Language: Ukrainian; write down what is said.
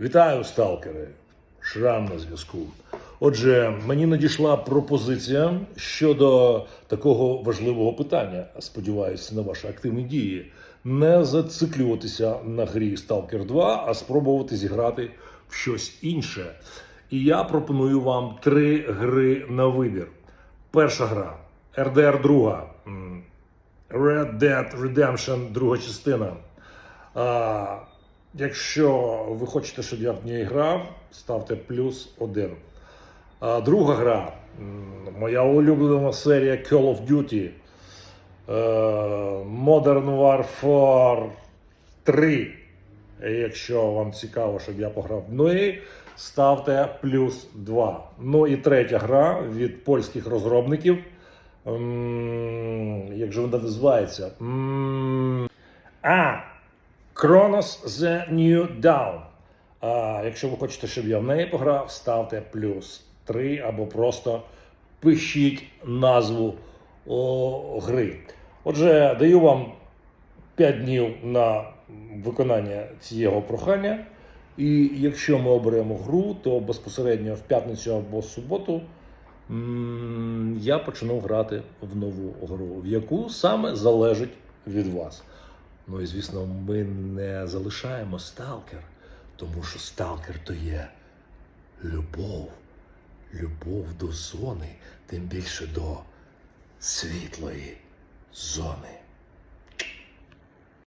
Вітаю, сталкери! Шрам на зв'язку. Отже, мені надійшла пропозиція щодо такого важливого питання. Сподіваюся на ваші активні дії. Не зациклюватися на грі Stalker 2, а спробувати зіграти в щось інше. І я пропоную вам три гри на вибір. Перша гра RDR 2. Red Dead Redemption, друга частина. Якщо ви хочете, щоб я в ній грав, ставте плюс один. А, друга гра. Моя улюблена серія Call of Duty. Е, Modern Warfare 3. І Якщо вам цікаво, щоб я пограв в неї, ставте плюс 2. Ну і третя гра від польських розробників. Як же вона називається? Kronos The New Dawn. А якщо ви хочете, щоб я в неї пограв, ставте плюс 3 або просто пишіть назву о, гри. Отже, даю вам 5 днів на виконання цього прохання. І якщо ми оберемо гру, то безпосередньо в п'ятницю або суботу я почну грати в нову гру, в яку саме залежить від вас. Ну і звісно, ми не залишаємо сталкер, тому що сталкер то є любов, любов до зони, тим більше до світлої зони.